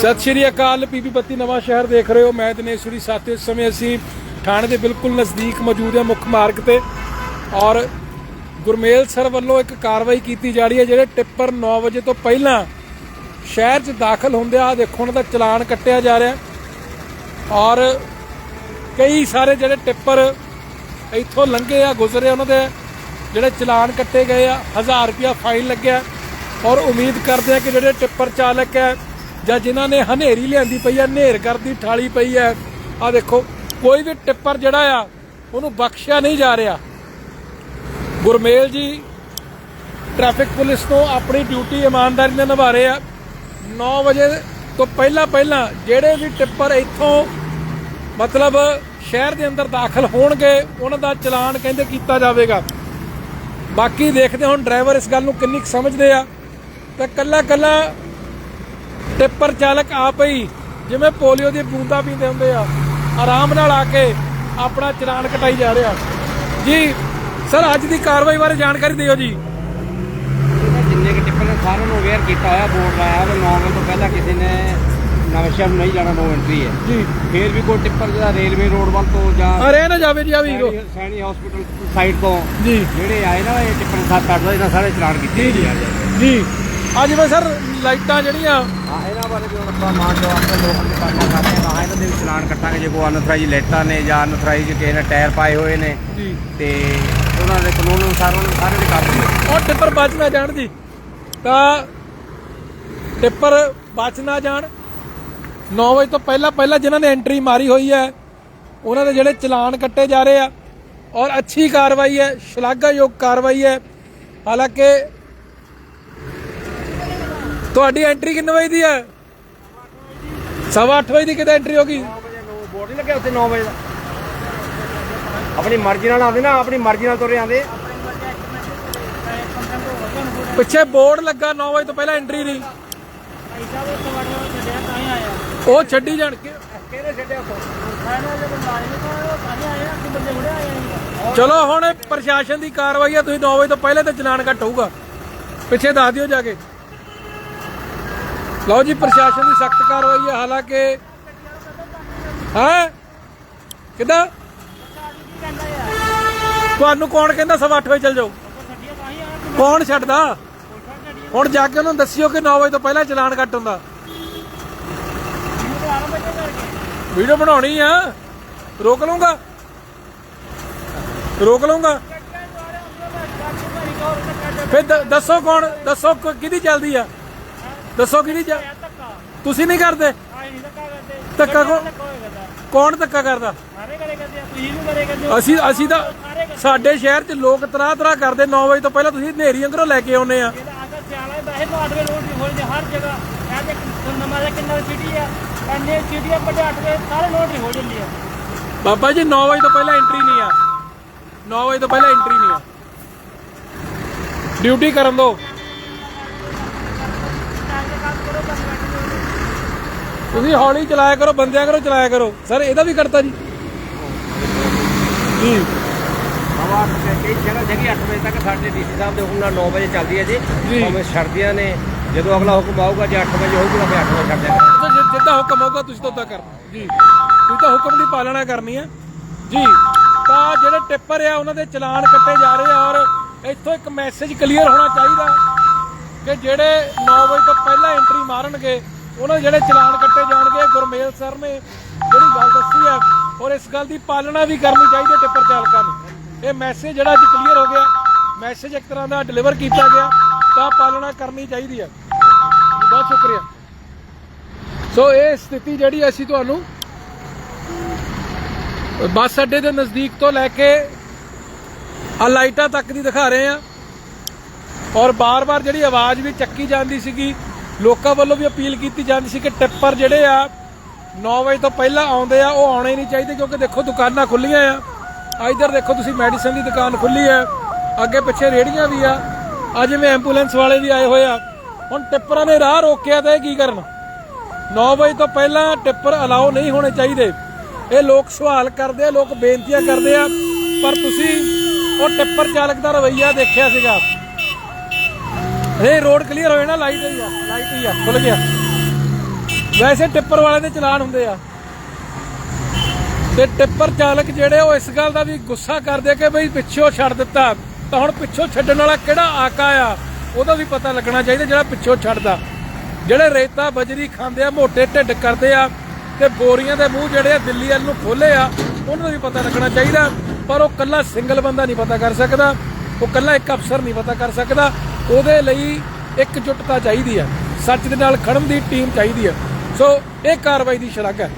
ਸਤਿ ਸ਼੍ਰੀ ਅਕਾਲ, ਪੀਪੀ ਬੱਤੀ ਨਵਾਂ ਸ਼ਹਿਰ ਦੇਖ ਰਹੇ ਹੋ। ਮੈਂ ਦਿਨੇਸ਼ਵਰੀ ਸਾਥੀ ਇਸ ਸਮੇਂ ਅਸੀਂ ਥਾਣੇ ਦੇ ਬਿਲਕੁਲ ਨਜ਼ਦੀਕ ਮੌਜੂਦ ਹਾਂ, ਮੁੱਖ ਮਾਰਗ ਤੇ। ਔਰ ਗੁਰਮੇਲ ਸਰ ਵੱਲੋਂ ਇੱਕ ਕਾਰਵਾਈ ਕੀਤੀ ਜਾ ਰਹੀ ਹੈ, ਜਿਹੜੇ ਟਿੱਪਰ 9 ਵਜੇ ਤੋਂ ਪਹਿਲਾਂ ਸ਼ਹਿਰ 'ਚ ਦਾਖਲ ਹੁੰਦੇ ਆ। ਦੇਖੋ, ਉਹਨਾਂ ਦਾ ਚਲਾਨ ਕੱਟਿਆ ਜਾ ਰਿਹਾ। ਔਰ ਕਈ ਸਾਰੇ ਜਿਹੜੇ ਟਿੱਪਰ ਇੱਥੋਂ ਲੰਘੇ ਆ, ਗੁਜ਼ਰੇ ਉਹਨਾਂ ਦੇ ਜਿਹੜੇ ਚਲਾਨ ਕੱਟੇ ਗਏ ਆ 1000 ਰੁਪਿਆ ਫਾਈਨ ਲੱਗਿਆ। ਔਰ ਉਮੀਦ ਕਰਦੇ ਆ ਕਿ ਜਿਹੜੇ ਟਿੱਪਰ ਚਾਲਕ ਹੈ ਜਾਂ ਜਿਨ੍ਹਾਂ ਨੇ ਹਨੇਰੀ ਲਿਆਂਦੀ ਪਈ ਆ, ਹਨੇਰ ਕਰਦੀ ਠਾਲੀ ਪਈ ਹੈ ਆ ਦੇਖੋ, ਕੋਈ ਵੀ ਟਿੱਪਰ ਜਿਹੜਾ ਆ, ਉਹਨੂੰ ਬਖਸ਼ਿਆ ਨਹੀਂ ਜਾ ਰਿਹਾ। ਗੁਰਮੇਲ ਜੀ, ਟ੍ਰੈਫਿਕ ਪੁਲਿਸ ਤੋਂ ਆਪਣੀ ਡਿਊਟੀ ਇਮਾਨਦਾਰੀ ਨਾਲ ਨਿਭਾ ਰਹੇ ਆ। 9 ਵਜੇ ਤੋਂ ਪਹਿਲਾਂ ਪਹਿਲਾਂ ਜਿਹੜੇ ਵੀ ਟਿੱਪਰ ਇੱਥੋਂ, ਮਤਲਬ ਸ਼ਹਿਰ ਦੇ ਅੰਦਰ ਦਾਖਲ ਹੋਣਗੇ, ਉਹਨਾਂ ਦਾ ਚਲਾਨ ਕਹਿੰਦੇ ਕੀਤਾ ਜਾਵੇਗਾ। ਬਾਕੀ ਦੇਖਦੇ ਹੁਣ ਡਰਾਈਵਰ ਇਸ ਗੱਲ ਨੂੰ ਕਿੰਨੀ ਕੁ ਸਮਝਦੇ ਆ। ਤਾਂ ਕੱਲਾ ਕੱਲਾ ਟਿੱਪਰ ਚਾਲਕ ਆਪ ਹੀ ਜਿਵੇਂ ਪੋਲੀਓ ਦੀ ਬੂੰਦਾਂ ਪੀਂਦੇ ਹੁੰਦੇ ਆ। ਆਰਾਮ ਨਾਲ ਆ ਕੇ ਆਪਣਾ ਚਲਾਨ ਕਟਾਈ ਜਾ ਰਿਹਾ। ਜੀ ਸਰ ਅੱਜ ਦੀ ਕਾਰਵਾਈ ਬਾਰੇ ਜਾਣਕਾਰੀ ਦਿਓ ਜੀ। ਜਿੰਨੇ ਕਿ ਟਿੱਪਰ ਨੇ ਸਾਰਿਆਂ ਨੂੰ ਅਵੇਅਰ ਕੀਤਾ ਹੋਇਆ ਬੋਰਡ ਲਾਇਆ ਵੀ 9 ਵਜੇ ਤੋਂ ਪਹਿਲਾਂ ਕਿਸੇ ਨੇ ਨਵਸ਼ਹਿਰ ਨੂੰ ਨਹੀਂ ਜਾਣਾ ਨੋ ਐਂਟਰੀ ਹੈ। ਜੀ। ਫੇਰ ਵੀ ਕੋਈ ਟਿੱਪਰ ਜਿਹੜਾ ਰੇਲਵੇ ਰੋਡ ਵੱਲ ਤੋਂ ਜਾਂ ਅਰੇ ਨਾ ਜਾਵੇ ਜੀ ਆ ਵੀਰੋ ਸੈਣੀ- ਸੈਣੀ ਹਸਪੀਟਲ ਸਾਈਡ ਤੋਂ ਜੀ। ਜਿਹੜੇ ਆਏ ਨਾ ਇਹ ਟਿੱਪਰ 7-8 ਦਾ ਇਹਨਾਂ ਸਾਰੇ ਚਲਾਨ ਕੀਤੇ ਜੀ, ਜੀ। ਜਾ ਰਹੇ ਜੀ ਅੱਜ ਮੈਂ ਸਰ ਲਾਈਟਾਂ ਜਿਹੜੀਆਂ ਹਾਂ ਇਹਨਾਂ ਬਾਰੇ ਵੀ ਹੁਣ ਆਪਾਂ ਮਾਨ ਜੋ ਆਪਣੇ ਲੋਕਾਂ ਦੇ ਕਰਨਾ ਕਰ ਰਹੇ ਹਾਂ ਇਹਨਾਂ ਦੇ ਵੀ ਚਲਾਨ ਕੱਟਾਂਗੇ। ਜੇ ਕੋਈ ਅਨਥਰਾਈਜ਼ ਲਾਈਟਾਂ ਨੇ ਜਾਂ ਅਨਥਰਾਈਜ਼ ਕਿਸੇ ਨੇ ਟਾਇਰ ਪਾਏ ਹੋਏ ਨੇ ਜੀ। ਤੇ ਉਹਨਾਂ ਦੇ ਕਾਨੂੰਨ ਅਨੁਸਾਰ ਉਹਨਾਂ ਨੂੰ ਸਾਰੇ ਦੇ ਕਰ ਦਿੰਦੇ ਔਰ ਟਿੱਪਰ ਬਚ ਨਾ ਜਾਣ ਜੀ। ਤਾਂ ਟਿੱਪਰ ਬਚ ਨਾ ਜਾਣ। 9 ਵਜੇ ਤੋਂ ਪਹਿਲਾਂ ਪਹਿਲਾਂ ਜਿਨ੍ਹਾਂ ਨੇ ਐਂਟਰੀ ਮਾਰੀ ਹੋਈ ਹੈ ਉਹਨਾਂ ਦੇ ਜਿਹੜੇ ਚਲਾਨ ਕੱਟੇ ਜਾ ਰਹੇ ਆ ਔਰ ਅੱਛੀ ਕਾਰਵਾਈ ਹੈ ਸ਼ਲਾਘਾਯੋਗ ਕਾਰਵਾਈ ਹੈ। ਹਾਲਾਂਕਿ ਤੁਹਾਡੀ ਐਂਟਰੀ ਕਿੰਨੇ ਵਜੇ ਦੀ ਹੈ? ਸਵਾ ਅੱਠ ਵਜੇ ਦੀ ਕਿਤੇ ਐਂਟਰੀ 9 ਵਜੇ ਬੋਰਡ ਨਹੀਂ ਲੱਗਿਆ ਉੱਥੇ 9 ਵਜੇ ਦਾ। ਆਪਣੀ ਮਰਜ਼ੀ ਨਾਲ ਆਉਂਦੇ ਨਾ ਆਪਣੀ ਮਰਜ਼ੀ ਨਾਲ ਤੁਰੇ ਆਉਂਦੇ। ਪਿੱਛੇ ਬੋਰਡ ਲੱਗਾ 9 ਵਜੇ ਤੋਂ ਪਹਿਲਾਂ ਐਂਟਰੀ ਨਹੀਂ ਉਹ ਛੱਡੀ ਜਾਣ ਕੇ। ਕਿਹੜੇ ਛੱਡਿਆ ਚਲੋ ਹੁਣ ਪ੍ਰਸ਼ਾਸਨ ਦੀ ਕਾਰਵਾਈ ਹੈ ਤੁਸੀਂ 9 ਵਜੇ ਤੋਂ ਪਹਿਲੇ ਤੇ ਚਲਾਨ ਕੱਟ ਹੋਊਗਾ। ਪਿੱਛੇ ਦੱਸ ਦਿਓ ਜਾ ਕੇ। ਲਓ ਜੀ, ਪ੍ਰਸ਼ਾਸਨ ਦੀ ਸਖਤ ਕਾਰਵਾਈ ਹੈ ਹਾਲਾਂਕਿ ਹੈ? ਕਿਦਾਂ? ਤੁਹਾਨੂੰ ਕੌਣ ਕਹਿੰਦਾ ਸਵਾ ਅੱਠ ਵਜੇ ਚੱਲ ਜਾਓ? ਕੌਣ ਛੱਡਦਾ? ਹੁਣ ਜਾ ਕੇ ਉਹਨੂੰ ਦੱਸਿਓ ਕਿ 9 ਵਜੇ ਤੋਂ ਪਹਿਲਾਂ ਚਲਾਨ ਕੱਟ ਹੁੰਦਾ। ਵੀਡੀਓ ਬਣਾਉਣੀ ਆ। ਰੋਕ ਲਊਂਗਾ? ਰੋਕ ਲਊਂਗਾ? ਫਿਰ ਦ- ਦੱਸੋ ਕੌਣ, ਦੱਸੋ ਕਿਹਦੀ ਚੱਲਦੀ ਆ? ਦੱਸੋ ਕਿਹਦੀ ਚੱਲ ਤੁਸੀਂ ਨਹੀਂ ਕਰਦੇ? ਧੱਕਾ ਕੌਣ ਕੌਣ ਧੱਕਾ ਕਰਦਾ? ਅਸੀਂ ਅਸੀਂ ਤਾਂ ਸਾਡੇ ਸ਼ਹਿਰ 'ਚ ਲੋਕ ਤਰ੍ਹਾਂ ਤਰ੍ਹਾਂ ਕਰਦੇ 9 ਵਜੇ ਤੋਂ ਪਹਿਲਾਂ ਤੁਸੀਂ ਹਨੇਰੀ ਅੰਗਰੋਂ ਲੈ ਕੇ ਆਉਨੇ ਆ। ਹਰ ਜਗ੍ਹਾ। ਇਹ ਦੇਖ ਨਮਾਜ਼ਾ ਕਿੰਨਾ ਸਿਟੀ ਆ। ਇੰਨੇ ਸਿਟੀਆਂ ਵੱਡੇ ਅੱਠ ਦੇ ਸਾਰੇ ਨੋਟ ਨਹੀਂ ਹੋ ਜਾਂਦੀ ਆ। ਬਾਬਾ ਜੀ 9 ਵਜੇ ਤੋਂ ਪਹਿਲਾਂ ਐਂਟਰੀ ਨਹੀਂ ਆ। 9 ਵਜੇ ਤੋਂ ਪਹਿਲਾਂ ਐਂਟਰੀ ਨਹੀਂ ਆ। ਡਿਊਟੀ ਕਰਨ ਦਿਓ ਤੁਸੀਂ ਹੌਲੀ ਚਲਾਇਆ ਕਰੋ ਬੰਦਿਆਂ ਕਰੋ ਚਲਾਇਆ ਕਰੋ। ਸਰ ਇਹਦਾ ਵੀ ਕਰਤਾ ਜੀ। ਜੀ। ਹਵਾ ਕਈ ਜਗ੍ਹਾ ਜਗੀ 8 ਵਜੇ ਤੱਕ ਸਾਡੇ ਡੀਸੀ ਸਾਹਿਬ ਦੇ ਹੁਕਮ ਨਾਲ 9 ਵਜੇ ਚੱਲਦੀ ਹੈ ਜੀ। ਭਾਵੇਂ ਛੱਡਦੀਆਂ ਨੇ ਜਦੋਂ ਅਗਲਾ ਹੁਕਮ ਆਊਗਾ ਜੇ 8 ਵਜੇ ਹੋਊਗਾ ਫਿਰ 8 ਵਜੇ ਛੱਡ ਦਿਆਂਗੇ। ਤਾਂ ਜਿੱਦਾਂ ਹੁਕਮ ਹੋਊਗਾ ਤੁਸੀਂ ਤਾਂ ਉਦਾਂ ਕਰਨਾ। ਜੀ। ਤੁਸੀਂ ਤਾਂ ਹੁਕਮ ਦੀ ਪਾਲਣਾ ਕਰਨੀ ਹੈ। ਜੀ। ਤਾਂ ਜਿਹੜੇ ਟਿੱਪਰ ਆ ਉਹਨਾਂ ਦੇ ਚਲਾਨ ਕੱਟੇ ਜਾ ਰਹੇ ਆ ਔਰ ਇੱਥੋਂ ਇੱਕ ਮੈਸੇਜ ਕਲੀਅਰ ਹੋਣਾ ਚਾਹੀਦਾ ਕਿ ਜਿਹੜੇ 9 ਵਜੇ ਤੋਂ ਪਹਿਲਾਂ ਐਂਟਰੀ ਮਾਰਨਗੇ ਉਹਨਾਂ ਦੇ ਜਿਹੜੇ ਚਲਾਨ ਕੱਟੇ ਜਾਣਗੇ, ਗੁਰਮੇਲ ਸਰ ਨੇ ਜਿਹੜੀ ਗੱਲ ਦੱਸੀ ਆ ਔਰ ਇਸ ਗੱਲ ਦੀ ਪਾਲਣਾ ਵੀ ਕਰਨੀ ਚਾਹੀਦੀ ਹੈ ਟਿੱਪਰ ਚਾਲਕਾਂ ਨੂੰ। ਇਹ ਮੈਸੇਜ ਜਿਹੜਾ ਅੱਜ ਕਲੀਅਰ ਹੋ ਗਿਆ। ਮੈਸੇਜ ਇੱਕ ਤਰ੍ਹਾਂ ਦਾ ਡਿਲੀਵਰ ਕੀਤਾ ਗਿਆ, ਤਾਂ ਪਾਲਣਾ ਕਰਨੀ ਚਾਹੀਦੀ ਹੈ। ਬਹੁਤ ਸ਼ੁਕਰੀਆ। ਸੋ ਇਹ ਸਥਿਤੀ ਜਿਹੜੀ ਅਸੀਂ ਤੁਹਾਨੂੰ ਬੱਸ ਅੱਡੇ ਦੇ ਨਜ਼ਦੀਕ ਤੋਂ ਲੈ ਕੇ ਆ ਲਾਈਟਾਂ ਤੱਕ ਦੀ ਦਿਖਾ ਰਹੇ ਆ ਔਰ ਬਾਰ-ਬਾਰ ਜਿਹੜੀ ਆਵਾਜ਼ ਵੀ ਚੱਕੀ ਜਾਂਦੀ ਸੀਗੀ ਲੋਕਾਂ ਵੱਲੋਂ ਵੀ ਅਪੀਲ ਕੀਤੀ ਜਾਂਦੀ ਸੀ ਕਿ ਟਿੱਪਰ ਜਿਹੜੇ ਆ 9 ਵਜੇ ਤੋਂ ਪਹਿਲਾਂ ਆਉਂਦੇ ਆ, ਉਹ ਆਉਣੇ ਨਹੀਂ ਚਾਹੀਦੇ ਕਿਉਂਕਿ ਦੇਖੋ ਦੁਕਾਨਾਂ ਖੁੱਲੀਆਂ ਆ। ਆ ਇੱਧਰ ਦੇਖੋ ਤੁਸੀਂ ਮੈਡੀਸਨ ਦੀ ਦੁਕਾਨ ਖੁੱਲੀ ਆ, ਅੱਗੇ ਪਿੱਛੇ ਰੇੜੀਆਂ ਵੀ ਆ। ਅੱਜ ਜਿਵੇਂ ਐਂਬੂਲੈਂਸ ਵਾਲੇ ਵੀ ਆਏ ਹੋਏ ਆ। ਹੁਣ ਟਿੱਪਰਾਂ ਨੇ ਰਾਹ ਰੋਕਿਆ ਤਾਂ ਇਹ ਕੀ ਕਰਨ? 9 ਵਜੇ ਤੋਂ ਪਹਿਲਾਂ ਟਿੱਪਰ ਅਲਾਉ ਨਹੀਂ ਹੋਣੇ ਚਾਹੀਦੇ। ਇਹ ਲੋਕ ਸਵਾਲ ਕਰਦੇ ਆ, ਲੋਕ ਬੇਨਤੀਆਂ ਕਰਦੇ ਆ, ਪਰ ਤੁਸੀਂ ਉਹ ਟਿੱਪਰ ਚਾਲਕ ਦਾ ਰਵਈਆ ਦੇਖਿਆ ਸੀਗਾ। ਇਹ ਰੋਡ ਕਲੀਅਰ ਹੋਏ ਨਾ ਲਾਈਟ ਹੀ ਆ ਲਾਈਟ ਹੀ ਆ ਖੁੱਲ ਗਿਆ। ਵੈਸੇ ਟਿੱਪਰ ਵਾਲੇ ਦੇ ਚਲਾਨ ਹੁੰਦੇ ਆ। ਤੇ ਟਿੱਪਰ ਚਾਲਕ ਜਿਹੜੇ ਉਹ ਇਸ ਗੱਲ ਦਾ ਵੀ ਗੁੱਸਾ ਕਰਦੇ ਕਿ ਬਈ ਪਿੱਛੋਂ ਛੱਡ ਦਿੱਤਾ। ਤਾਂ ਹੁਣ ਪਿੱਛੋਂ ਛੱਡਣ ਵਾਲਾ ਕਿਹੜਾ ਆਕਾ ਆ? ਉਹਦਾ ਵੀ ਪਤਾ ਲੱਗਣਾ ਚਾਹੀਦਾ ਜਿਹੜਾ ਪਿੱਛੋਂ ਛੱਡਦਾ। ਜਿਹੜੇ ਰੇਤਾ ਬਜਰੀ ਖਾਂਦੇ ਆ, ਮੋਟੇ ਢਿੱਡ ਕਰਦੇ ਆ, ਤੇ ਬੋਰੀਆਂ ਦੇ ਮੂੰਹ ਜਿਹੜੇ ਆ ਦਿੱਲੀ ਵੱਲ ਨੂੰ ਖੋਲੇ ਆ, ਉਹਨਾਂ ਦਾ ਵੀ ਪਤਾ ਲੱਗਣਾ ਚਾਹੀਦਾ। ਪਰ ਉਹ ਕੱਲਾ ਸਿੰਗਲ ਬੰਦਾ ਨਹੀਂ ਪਤਾ ਕਰ ਸਕਦਾ। ਉਹ ਕੱਲਾ ਇੱਕ ਅਫਸਰ ਨਹੀਂ ਪਤਾ ਕਰ ਸਕਦਾ। ਉਹਦੇ ਲਈ ਇੱਕ ਜੁਟਤਾ ਚਾਹੀਦੀ ਹੈ ਸੱਚ ਦੇ ਨਾਲ ਖੜਨ ਦੀ ਟੀਮ ਚਾਹੀਦੀ ਹੈ ਸੋ ਇਹ ਕਾਰਵਾਈ ਦੀ ਸ਼ਲਾਘਾ ਹੈ।